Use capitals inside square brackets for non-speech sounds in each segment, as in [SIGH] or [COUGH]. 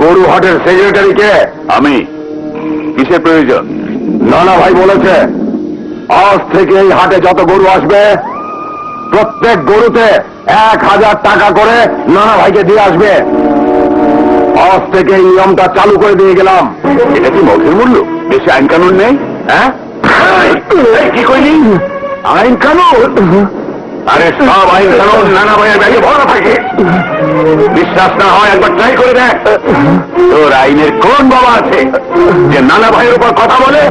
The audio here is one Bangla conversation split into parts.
গরু হাটের সেক্রেটারি কে? আমি। কিসের প্রয়োজন? নানা ভাই বলেছে আজ থেকে এই হাটে যত গরু আসবে প্রত্যেক গরুতে এক হাজার টাকা করে নানা ভাইকে দিয়ে আসবে। আজ থেকে এই নিয়মটা চালু করে দিয়ে গেলাম। এটা কি মগের মূল্য? দেশে আইন কানুন নেই হ্যাঁ? কি কইলি? আইন কানুন আরে সব আইন কানুন নানা ভাইয়ের ব্যাগে ভরা থাকে। বিশ্বাস না হয় একবার ট্রাই করে দেখ। তোর আইনের কোন বাবা আছে যে নানা ভাইয়ের উপর কথা বলে?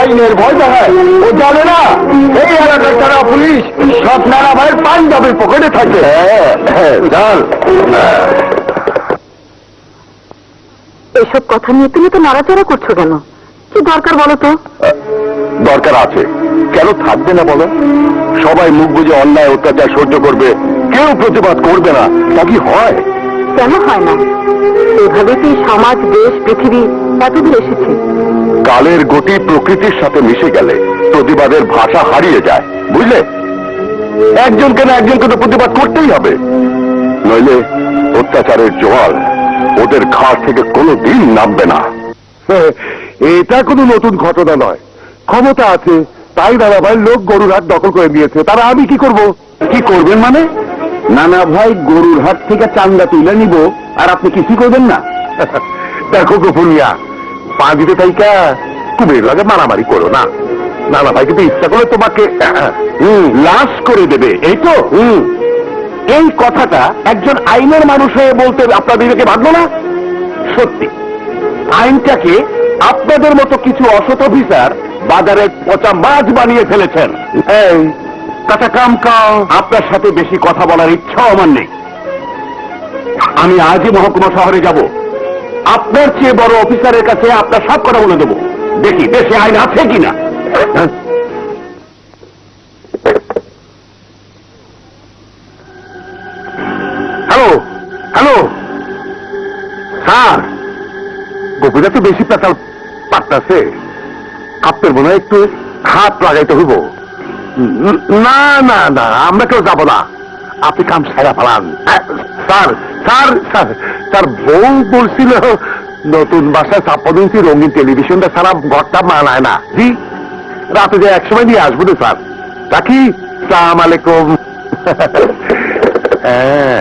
আইনের ভয় দেখায়। ও জানে না এই এলাকার যারা পুলিশ সব নানা ভাইয়ের পাঞ্জাবের পকেটে থাকে। চল এসব কথা নিয়ে তুমি তো নাড়াচাড়া করছ কেন? কি দরকার বলো তো? দরকার আছে। কেন থাকবে না বলো? সবাই মুখ বুঝে অন্যায় অত্যাচার সহ্য করবে। কেউ প্রতিবাদ করবে না। তা কি হয়? কেন হয় না? এভাবে কি সমাজ দেশ পৃথিবী এতদূর এসেছে? কালের গতি প্রকৃতির সাথে মিশে গেলে প্রতিবাদের ভাষা হারিয়ে যায় বুঝলে? একজনকে না একজনকে তো প্রতিবাদ করতেই হবে। নইলে অত্যাচারের জোয়াল ওদের ঘাট থেকে কোনো দিন নামবে না। [LAUGHS] এটা কোনো নতুন ঘটনা নয়। ক্ষমতা আছে তাই দাদা ভাই লোক গরুর হাট দখল করে নিয়েছে। তারা আমি কি করব? কি করবেন মানে? নানা ভাই গরুর হাট থেকে চান্দা তুলে নিব, আর আপনি কিছু করবেন না। [LAUGHS] দেখো গোপুনিয়া, পা দিতে তাইকা কুমির লাগে মারামারি করো না। নানা ভাই কিন্তু ইচ্ছা করে তোমাকে [CLEARS THROAT] লাশ করে দেবে, এই তো, হুম। এই কথাটা একজন আইনের মানুষ হয়ে বলতে আপনার বিবেকে ভাবলো না? সত্যি। আইনটাকে আপনাদের মতো কিছু অসৎ অফিসার বাজারে পচা মাছ বানিয়ে ফেলেছেন। এই কাটা কাম কাও আপনার সাথে বেশি কথা বলার ইচ্ছাও আমার নেই। আমি আজই মহকুমা শহরে যাব। আপনার চেয়ে বড় অফিসারের কাছে আপনার সব কথা বলে দেবো। দেখি দেশে আইন আছে কিনা? Hello hello. স্যার গোপীরা তো বেশি পেতাল পারতাছে আপনার মনে হয় একটু হাত লাগাইতে হইব। না না না আমরা কেউ যাব না। আপনি কাম সেরা ফেলান আহ, স্যার স্যার স্যার স্যার বউ বলছিল নতুন বাসায় ছাপ্পান্ন ইঞ্চি রঙিন টেলিভিশনটা সারা ঘরটা মানায় না। জি রাতে যে একসময় নিয়ে আসব তো স্যার। রাখি সালাম আলাইকুম। হ্যাঁ।